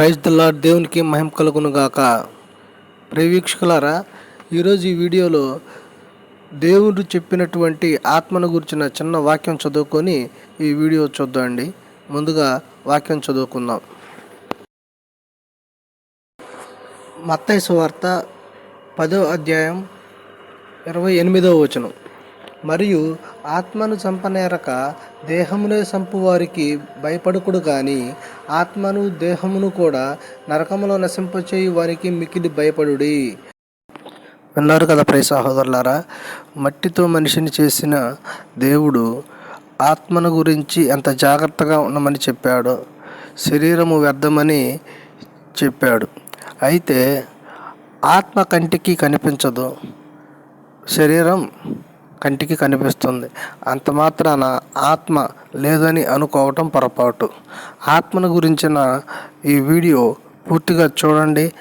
Praise దిల్లా దేవునికి మహిమ కలుగును గాక ప్రేవీక్షకులారా ఈరోజు ఈ వీడియోలో దేవుడు చెప్పినటువంటి ఆత్మను గురించిన చిన్న వాక్యం చదువుకొని ఈ వీడియో చూద్దామండి. ముందుగా వాక్యం చదువుకుందాం. మత్తైసు వార్త పదో అధ్యాయం ఇరవై ఎనిమిదవ వచనం. మరియు ఆత్మను చంపనేరక దేహమునే చంపు వారికి భయపడుకుడు గాని ఆత్మను దేహమును కూడా నరకములో నశింపచేయు వారికి మికిలి భయపడుడి. విన్నారు కదా ప్రియ సహోదరులారా మట్టితో మనిషిని చేసిన దేవుడు ఆత్మను గురించి ఎంత జాగ్రత్తగా ఉండమని చెప్పాడు శరీరము వ్యర్థమని చెప్పాడు. అయితే ఆత్మ కంటికి కనిపించదు. శరీరం కంటికి కనిపిస్తుంది. అంత మాత్రాన ఆత్మ లేదని అనుకోవటం పొరపాటు. ఆత్మను గురించిన ఈ వీడియో పూర్తిగా చూడండి.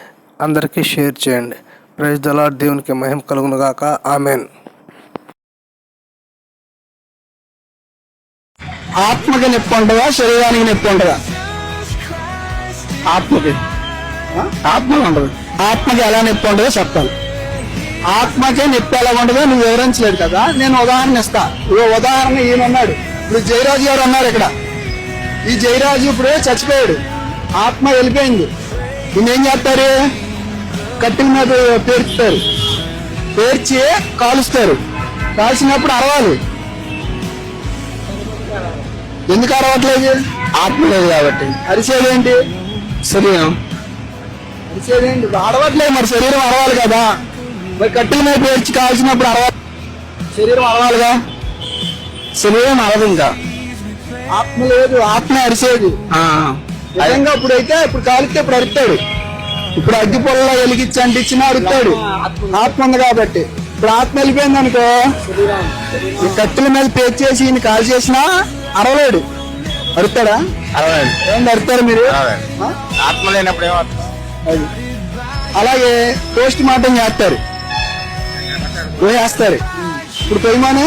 అందరికీ షేర్ చేయండి. ప్రైజ్ దలా దేవునికి మహిమ కలుగును గాక. ఆమెన్. ఆత్మకి నొప్పి ఉంటుందా? శరీరానికి నొప్పి ఉంటుందా? ఆత్మకి. ఆ? ఆత్మకి ఉండదు ఆత్మకి ఎలా నొప్పి ఉంటుందో చెప్పాలి. ఆత్మకి నొప్పి ఎలా నువ్వు వివరించలేదు కదా నేను ఉదాహరణ ఇస్తా. ఇగో ఉదాహరణ ఈయన ఉన్నాడు ఇప్పుడు జయరాజు గారు ఉన్నారు ఇక్కడ. ఈ జయరాజు ఇప్పుడు చచ్చిపోయాడు. ఆత్మ వెళ్ళిపోయింది. ఏం చేస్తారు? కట్టెల మీద పేర్చుతారు. పేర్చి కాలుస్తారు. కాల్చినప్పుడు అరవాలి. ఎందుకు అరవట్లేదు? ఆత్మ లేదు కాబట్టి. అరిసేదేంటి శరీరం. అరిసేదేంటి అరవట్లేదు మరి శరీరం అరవాలి కదా. మరి కట్టెల మీద పేర్చి కాల్చినప్పుడు అరవాలి శరీరం అరవాలిగా? శరీరం అరవదు ఇంకా. ఆత్మ లేదు ఆత్మ అరిసేది. నిజంగా ఇప్పుడైతే ఇప్పుడు కాలిస్తే ఇప్పుడు అరుతాడు. ఇప్పుడు అగ్గి పొలలో వెలిగించి అంటించినా అరుతాడు. ఆత్మ ఉంది కాబట్టి. ఇప్పుడు ఆత్మ వెళ్ళిపోయింది అనుకో ఈ కట్టెల మీద పేర్చేసి ఈయన కాల్ చేసినా అరవలేడు. అరుతాడా? అరవదండి ఏంటి అరుతారు మీరు? ఆత్మ లేనప్పుడు ఏమవుతుంది అలాగే పోస్ట్ మార్టం చేస్తారు. వేస్తారు ఇప్పుడు పొయ్యమాను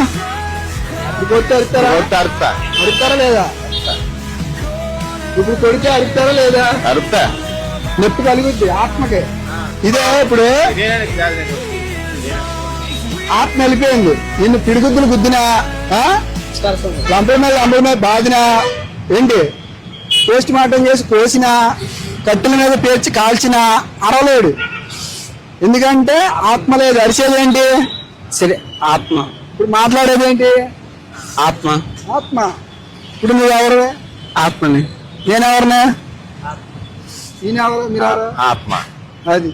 ఇప్పుడు కొట్టి అరుతారా? అరుపుతా అరుతారా లేదా? ఇప్పుడు కొడితే అరుతారా లేదా? అరుపుతా నొప్పి కలుగుద్ది ఆత్మకే. ఇదే ఇప్పుడు ఆత్మ వెళ్ళిపోయింది. నిన్ను పిడిగుద్దులు గుద్దినా? లంపల మీద లంపల మీద బాదినా ఏంటి? పోస్ట్ మార్టం చేసి కోసినా కట్టెల మీద పేర్చి కాల్చిన అరవలేడు. ఎందుకంటే ఆత్మ లేదు. అరిచేది ఏంటి సరే ఆత్మ. ఇప్పుడు మాట్లాడేది ఏంటి? ఆత్మ. ఆత్మ. ఇప్పుడు నువ్వు ఎవరు ఆత్మని. నేను ఎవరినే ఈయన ఎవరు మీరు ఆత్మ. అది.